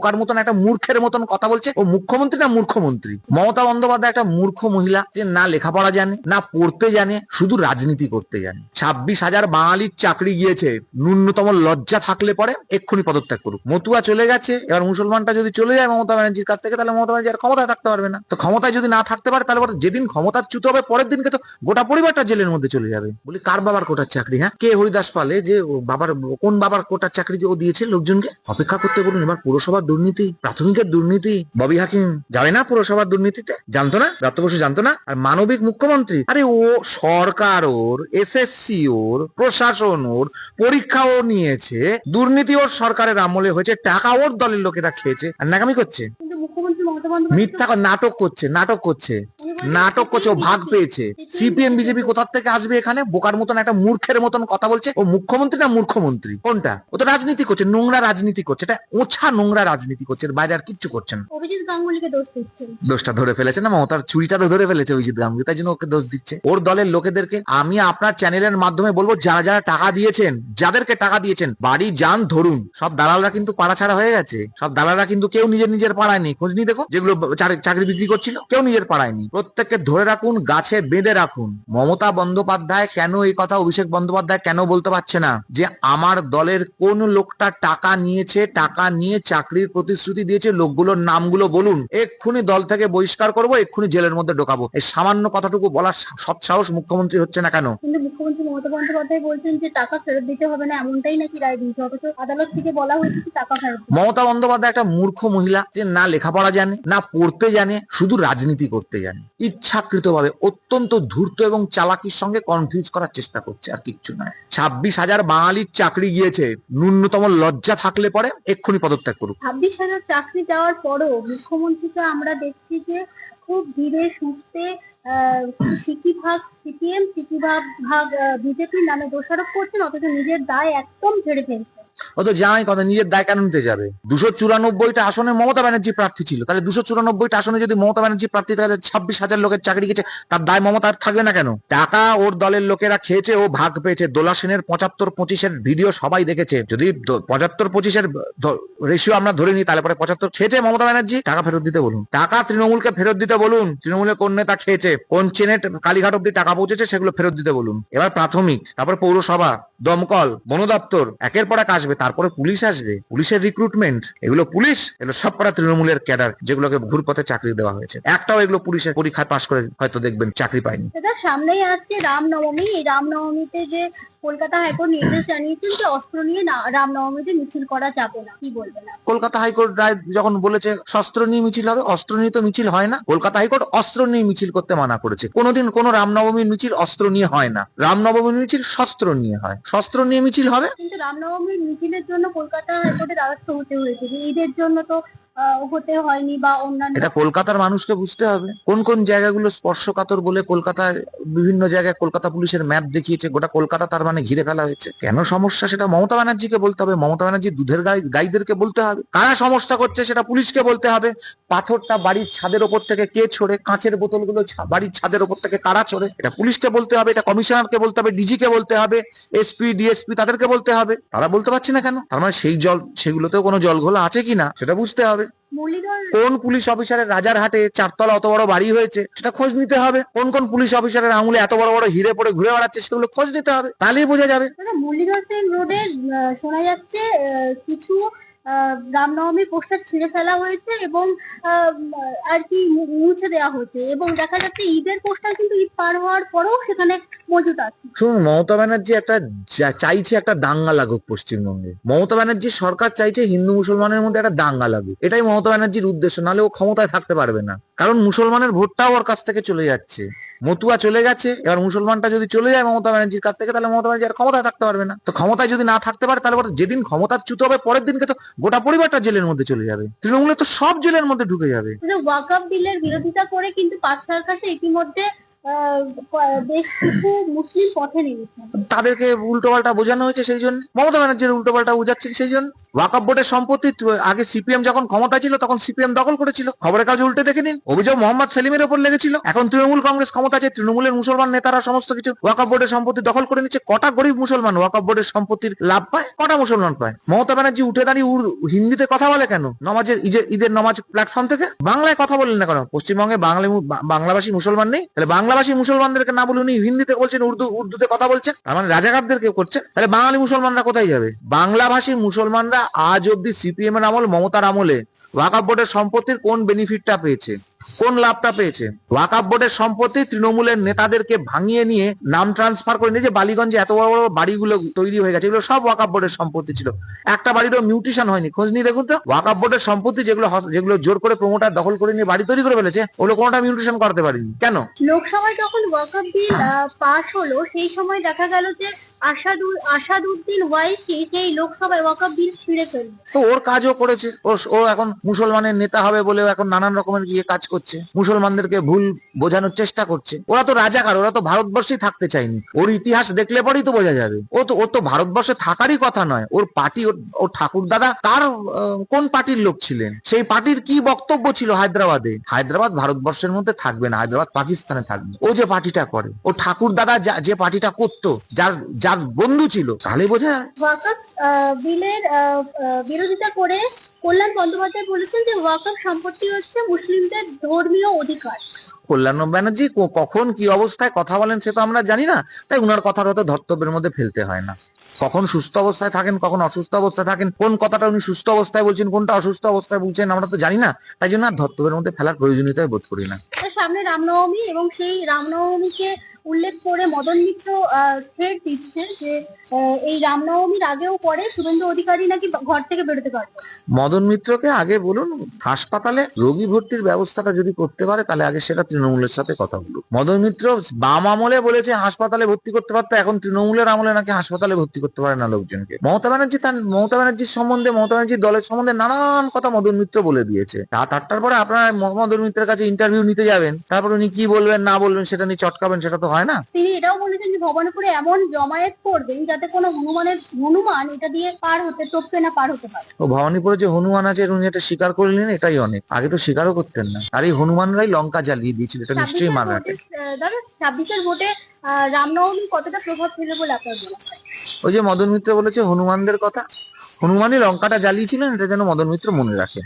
কার মতন একটা মূর্খের মতন কথা বলছে। ও মুখ্যমন্ত্রী না মূর্খমন্ত্রী? মমতা বন্দ্যোপাধ্যায় একটা মূর্খ মহিলা যে না লেখাপড়া জানে, না পড়তে জানে, শুধু রাজনীতি করতে জানে। ছাব্বিশ হাজার বাঙালির চাকরি গিয়েছে, ন্যূনতম লজ্জা থাকলে পরে এক্ষুনি পদত্যাগ করুক। মতুয়া চলে গেছে, এবার মুসলমানটা যদি চলে যায় মমতা ব্যানার্জির কাছ থেকে, তাহলে মমতা ব্যানার্জি আর ক্ষমতায় থাকতে পারবে না। তো ক্ষমতায় যদি না থাকতে পারে, তাহলে যেদিন ক্ষমতার চ্যুত হবে, পরের দিনকে তো গোটা পরিবারটা জেলের মধ্যে চলে যাবে। বলি, কার বাবার কোটার চাকরি হ্যাঁ? কে হরিদাস পালে যে বাবার, কোন বাবার কোটার চাকরি যে ও দিয়েছে লোকজনকে? অপেক্ষা করতে বলুন, এবার পুরসভার দুর্নীতি প্রাথমিকের দুর্নীতি ববি হাকিম যাবে না পুরসভার দুর্নীতিতে? জানতো না? দত্ত বসু জানতো না? আর মানবিক মুখ্যমন্ত্রী? আরে ও সরকার ওর এসএসসি ওর প্রশাসন ওর পরীক্ষা ও নিয়েছে দুর্নীতি ওর সরকারের আমলে হয়েছে টাকা ওর দলের লোকেরা খেয়েছে। আর নাকামি করছে? মিথ্যা নাটক করছে নাটক করছে। নাটক করছে ও ভাগ পেয়েছে। সিপিএম বিজেপি কোথার থেকে আসবে এখানে? বোকার মতন একটা মূর্খের মতন কথা বলছে। ও মুখ্যমন্ত্রী না মূর্খমন্ত্রী? কোনটা? ও তো রাজনীতি করছে নোংরা রাজনীতি করছে। এটা ওছা নোংরা রাজনীতি। করছে এর বাইরে আর কিচ্ছু করছে না। অভিজিৎ গাঙ্গুলিকে দোষ দিচ্ছেন দোষটা ধরে ফেলেছে না মমতার চুরিটা তো ধরে ফেলেছে অভিজিৎ গাঙ্গুলি তাই জন্য ওকে দোষ দিচ্ছে। ওর দলের লোকেদেরকে আমি আপনার চ্যানেলের মাধ্যমে বলব যারা যারা টাকা দিয়েছেন যাদেরকে টাকা দিয়েছেন বাড়ি যান ধরুন। সব দালালরা কিন্তু পাড়া ছাড়া হয়ে গেছে। সব দালালরা কিন্তু কেউ নিজের নিজের পাড়ায় নেই। খোঁজ নিয়ে দেখো যেগুলো চাকরি- চাকরি বিক্রি করছিল কেউ নিজের পাড়ায় নেই। প্রত্যেককে ধরে রাখুন গাছে বেঁধে রাখুন। মমতা বন্দ্যোপাধ্যায় কেন এই কথা অভিষেক বন্দ্যোপাধ্যায় কেন বলতে পারছে না? যে আমার দলের কোন লোকটা টাকা নিয়েছে টাকা নিয়ে চাকরির প্রতিশ্রুতি দিয়েছে লোকগুলোর নামগুলো বলুন। এক্ষুনি দল থেকে বহিষ্কার করব এক্ষুনি জেলের মধ্যে ঢোকাবো। এই সামান্য কথাটুকু বলার সৎ সাহস মুখ্যমন্ত্রী হচ্ছে না কেন? কিন্তু মুখ্যমন্ত্রী মমতা বন্দ্যোপাধ্যায় বলছেন যে টাকা ফেরত দিতে হবে না এমনটাই নাকি রায় দিয়েছে। অথচ আদালত থেকে বলা হয়েছে টাকা ফেরত মমতা বন্দ্যোপাধ্যায় একটা মূর্খ মহিলা যে না লেখাপড়া জানে না পড়তে জানে শুধু রাজনীতি করতে জানে। ইচ্ছাকৃতভাবে অত্যন্ত ধূর্ত এবং চালাকির সঙ্গে কনফিউজ করার চেষ্টা করছে আর কিচ্ছু নয়। ছাব্বিশ হাজার বাঙালির চাকরি গিয়েছে। ন্যূনতম লজ্জা থাকলে পরে এক্ষুনি পদত্যাগ করুক। ছাব্বিশ হাজার চাকরি যাওয়ার পরও মুখ্যমন্ত্রীকে আমরা দেখছি যে খুব ধীরে সুস্থে সিকি ভাগ, সিপিএম, সিটি ভাগ ভাগ বিজেপি নামে দোষারোপ করছেন, অথচ নিজের দায় একদম ছেড়ে ফেলছেন। ও তো জানাই কথা, নিজের দায় কেন নিতে যাবে। দুশো চুরানব্বইটা আসনে মমতা ব্যানার্জি প্রার্থী ছিল। তাহলে দুশো চুরানব্বইটা আসনে যদি মমতা ব্যানার্জি প্রার্থী, তাহলে ছাব্বিশ হাজার লোকের চাকরি গেছে, তার দায় মমতা আর থাকবে না কেন? টাকা ওর দলের লোকেরা খেয়েছে, ও ভাগ পেয়েছে। দোলা সেনের পঁচাত্তর পঁচিশের ভিডিও সবাই দেখেছে। যদি পঁচাত্তর পঁচিশের রেশিও আমরা ধরে নিই, তাহলে পরে পঁচাত্তর খেয়েছে মমতা ব্যানার্জি? টাকা ফেরত দিতে বলুন। টাকা তৃণমূলকে ফেরত দিতে বলুন, তৃণমূলের কোন নেতা খেয়েছে, কোন চেনে কালীঘাট অব্দি টাকা পৌঁছেছে, সেগুলো ফেরত দিতে বলুন। এবার প্রাথমিক, তারপর পৌরসভা, দমকল বন দপ্তর একের পর এক আসবে, তারপরে পুলিশ আসবে, পুলিশের রিক্রুটমেন্ট এগুলো পুলিশ, এগুলো সব করা তৃণমূলের ক্যাডার যেগুলোকে ঘুরপথে চাকরি দেওয়া হয়েছে। একটাও এগুলো পুলিশের পরীক্ষায় পাশ করে হয়তো দেখবেন, চাকরি পায়নি। সামনেই আসছে রামনবমী, এই রামনবমীতে যে কলকাতা হাইকোর্ট নির্দেশ জানিয়েছেন যে অস্ত্র নিয়ে রামনবমীতে মিছিল করা যাবে না। কি বলবেন? কলকাতা হাইকোর্ট রায় যখন বলেছে শস্ত্র নিয়ে মিছিল হবে অস্ত্র নিয়ে তো মিছিল হয় না। কলকাতা হাইকোর্ট অস্ত্র নিয়ে মিছিল করতে মানা করেছে। কোনোদিন কোনো রামনবমীর মিছিল অস্ত্র নিয়ে হয় না। রামনবমীর মিছিল শস্ত্র নিয়ে হয়। শস্ত্র নিয়ে মিছিল হবে। কিন্তু রামনবমীর মিছিলের জন্য কলকাতা হাইকোর্টে দ্বারস্থ হতে হয়েছে ঈদের জন্য তো হতে হয়নি বা অন্যান্য এটা কলকাতার মানুষকে বুঝতে হবে। কোন কোন জায়গাগুলো স্পর্শকাতর বলে কলকাতায় বিভিন্ন জায়গায় কলকাতা পুলিশের ম্যাপ দেখিয়েছে, গোটা কলকাতা তার মানে ঘিরে ফেলা হয়েছে। কেন সমস্যা সেটা মমতা ব্যানার্জিকে বলতে হবে। মমতা ব্যানার্জি দুধের গাই, গাইদেরকে বলতে হবে। কারা সমস্যা করছে সেটা পুলিশকে বলতে হবে। পাথরটা বাড়ির ছাদের ওপর থেকে কে ছড়ে, কাঁচের বোতলগুলো বাড়ির ছাদের ওপর থেকে কারা ছড়ে, এটা পুলিশকে বলতে হবে, এটা কমিশনারকে বলতে হবে, ডিজিকে বলতে হবে, এসপি, ডিএসপি তাদেরকে বলতে হবে। তারা বলতে পারছে না কেন? তার মানে সেই জল, সেগুলোতেও কোনো জলঘোলা আছে কিনা, সেটা বুঝতে হবে। কোন পুলিশ অফিসারের রাজারহাটে চারতলা অত বড় বাড়ি হয়েছে সেটা খোঁজ নিতে হবে। কোন কোন পুলিশ অফিসারের আঙুলে এত বড় বড় হিরে পড়ে ঘুরে বেড়াচ্ছে সেগুলো খোঁজ নিতে হবে। তাহলেই বোঝা যাবে। মুরলীধর সেন রোডে শোনা যাচ্ছে কিছু আহ, রামনবমী পোস্টার ছিঁড়ে ফেলা হয়েছে এবং আর কি মুছে দেওয়া হচ্ছে এবং দেখা যাচ্ছে ঈদের পোস্টার কিন্তু ঈদ পার হওয়ার পরেও সেখানে মজুদ আছে। শুনুন মমতা ব্যানার্জি একটা চাইছে একটা দাঙ্গা লাগুক পশ্চিমবঙ্গে। মমতা ব্যানার্জি সরকার চাইছে হিন্দু মুসলমানের মধ্যে একটা দাঙ্গা লাগুক। এটাই মমতা ব্যানার্জির উদ্দেশ্য নাহলে ও ক্ষমতায় থাকতে পারবে না। কারণ মুসলমানের ভোটটাও ওর কাছ থেকে চলে যাচ্ছে। মতুয়া চলে গেছে এবার মুসলমানটা যদি চলে যায় মমতা ব্যানার্জির কাছ থেকে তাহলে মমতা ব্যানার্জি আর ক্ষমতায় থাকতে পারবে না। তো ক্ষমতায় যদি না থাকতে পারে তাহলে যেদিন ক্ষমতার চ্যুত হবে পরের দিনকে তো গোটা পরিবারটা জেলের মধ্যে চলে যাবে। তৃণমূলে তো সব জেলের মধ্যে ঢুকে যাবে। ওয়াকআপ বিলের বিরোধিতা করে কিন্তু পাট সরকার ইতিমধ্যে বেশ কিছু মুসলিম পথে নেমেছেন। তাদেরকে উল্টো পাল্টা বোঝানো হয়েছে সেই জন্য। মমতা ব্যানার্জির উল্টো পাল্টা বোঝাচ্ছেন সেই জন্য। বোর্ডের সম্পত্তি, আগে সিপিএম যখন ক্ষমতা ছিল, তখন সিপিএম দখল করেছিল। খবরের কাগজে উল্টে দেখে নিন। অভিযোগ মোহাম্মদ সেলিমের ওপর লেগেছিল। এখন তৃণমূল কংগ্রেস ক্ষমতা আছে, তৃণমূলের মুসলমান নেতারা সমস্ত কিছু ওয়াকাপ বোর্ডের সম্পত্তি দখল করে নিচ্ছে। কটা গরিব মুসলমান ওয়াকাপ বোর্ডের সম্পত্তির লাভ পায়? কটা মুসলমান পায়? মমতা ব্যানার্জি উঠে দাঁড়িয়ে হিন্দিতে কথা বলে কেন? নমাজের, ঈদের- নমাজ প্ল্যাটফর্ম থেকে? বাংলায় কথা বলেন না কেন? পশ্চিমবঙ্গে বাংলা বাংলাভাষী মুসলমান নেই? তাহলে বাংলাভাষী মুসলমানদেরকে না বলে উনি হিন্দিতে বলছেন, উর্দু, উর্দুতে কথা বলছেন, তার মানে রাজাকারদেরকে করছেন তাহলে বাঙালি মুসলমানরা কোথায় যাবে? বাংলাভাষী মুসলমানরা আজ অব্দি সিপিএম এর আমল, মমতার আমলে ওয়াকাপ বোর্ডের সম্পত্তির কোন বেনিফিটটা পেয়েছে? কোন লাভটা পেয়েছে? ওয়াকাপ বোর্ডের সম্পত্তি তৃণমূলের নেতাদেরকে ভাঙিয়ে নিয়ে নাম ট্রান্সফার করে নিয়ে যে বালিগঞ্জে এত বড় বড় বাড়িগুলো তৈরি হয়ে গেছে, এগুলো সব ওয়াকাপ বোর্ডের সম্পত্তি ছিল। একটা বাড়িরও মিউটেশন হয়নি, খোঁজ নিয়ে দেখুন তো। ওয়াকাপ বোর্ডের সম্পত্তি যেগুলো যেগুলো জোর করে প্রমোটার দখল করে নিয়ে বাড়ি তৈরি করে ফেলেছে, ওগুলো কোনোটা মিউটেশন করতে পারেনি। কেন? লোকসভায় যখন ওয়াকআপ বিল পাশ হলো, সেই সময় দেখা গেল যে আসাদুল আসাদুদ্দিন ওয়াইসি সেই লোকসভায় ওয়াকআপ বিল ছিঁড়ে ফেলল। তো ওর কাজও করেছে। ও এখন মুসলমানের নেতা হবে বলে এখন নানান রকমের গিয়ে কাজ করছে। মুসলমানদেরকে ভুল বোঝানোর চেষ্টা করছে। ওরা তো রাজাকার, ওরা তো ভারতবর্ষেই থাকতে চায়নি। ওর ইতিহাস দেখলে পরেই তো বোঝা যাবে। ও তো ও তো ভারতবর্ষে থাকারই কথা নয়। ওর পার্টি, ওর ঠাকুর দাদা কার কোন পার্টির লোক ছিলেন? সেই পার্টির কি বক্তব্য ছিল হায়দ্রাবাদে? হায়দ্রাবাদ ভারতবর্ষের মধ্যে থাকবে না, হায়দ্রাবাদ পাকিস্তানে থাকবে। ও যে পার্টিটা করে, ও ঠাকুর দাদা যা- পার্টিটা করতো, যার যার বন্ধু ছিল, তাহলে বোঝা বিলের বিরোধিতা করে কল্যাণ বন্দ্যোপাধ্যায় বলেছেন যে ওয়াকফ সম্পত্তি হচ্ছে মুসলিমদের ধর্মীয় অধিকার। কল্যাণ ব্যানার্জি কখন কি অবস্থায় কথা বলেন সে তো আমরা জানি না, তাই উনার কথার হয়তো ধর্তব্যের মধ্যে ফেলতে হয় না। কখন সুস্থ অবস্থায় থাকেন, কখন অসুস্থ অবস্থায় থাকেন, কোন কথাটা উনি সুস্থ অবস্থায় বলছেন, কোনটা অসুস্থ অবস্থায় বলছেন, আমরা তো জানি না, তাই জন্য আর ধর্তব্যের মধ্যে ফেলার প্রয়োজনীয়তা বোধ করি না। সামনে রামনবমী এবং সেই রামনবমীকে উল্লেখ করে মদন মিত্র থ্রেড দিচ্ছে যে এই রামনবমীর আগেও পরে শুভেন্দু অধিকারী নাকি ঘর থেকে বেরোতে পারবে। মদন মিত্রকে আগে বলুন, হাসপাতালে রোগী ভর্তির ব্যবস্থাটা যদি করতে পারে, তাহলে আগে সেটা তৃণমূলের সাথে কথা বলুক। মদন মিত্র বাম আমলে বলেছে, হাসপাতালে ভর্তি করতে পারতো, এখন তৃণমূলের আমলে নাকি হাসপাতালে ভর্তি করতে পারে না লোকজনকে। মমতা ব্যানার্জি তার, মমতা ব্যানার্জির সম্বন্ধে, মমতা ব্যানার্জির দলের সম্বন্ধে নানান কথা মদন মিত্র বলে দিয়েছে। রাত আটটার পরে আপনারা মদন মিত্রের কাছে ইন্টারভিউ নিতে যাবেন, তারপর উনি কি বলবেন, না বলবেন, সেটা নিয়ে চটকাবেন, সেটা তো হয় না? তিনি এটাও বলেছেন যে ভবানীপুরে এমন জমায়েত করবেন যাতে কোনো হনুমানের হনুমান এটা দিয়ে পার হতে টপকে না পার হতে পারে ও ভবানীপুরে যে হনুমান আছে উনি এটা স্বীকার করে নিলেন এটাই অনেক। আগে তো স্বীকারও করতেন না। আর এই হনুমানরাই লঙ্কা জ্বালিয়ে দিয়েছিল এটা নিশ্চয়ই মানা দাদা ছাব্বিশের ভোটে রামনবমী কতটা প্রভাব ফেলবে বলে আপনার মনে হয়? ওই যে মদন মিত্র বলেছে হনুমানদের কথা। হনুমানই লঙ্কাটা জ্বালিয়েছিলেন এটা যেন মদন মিত্র মনে রাখে।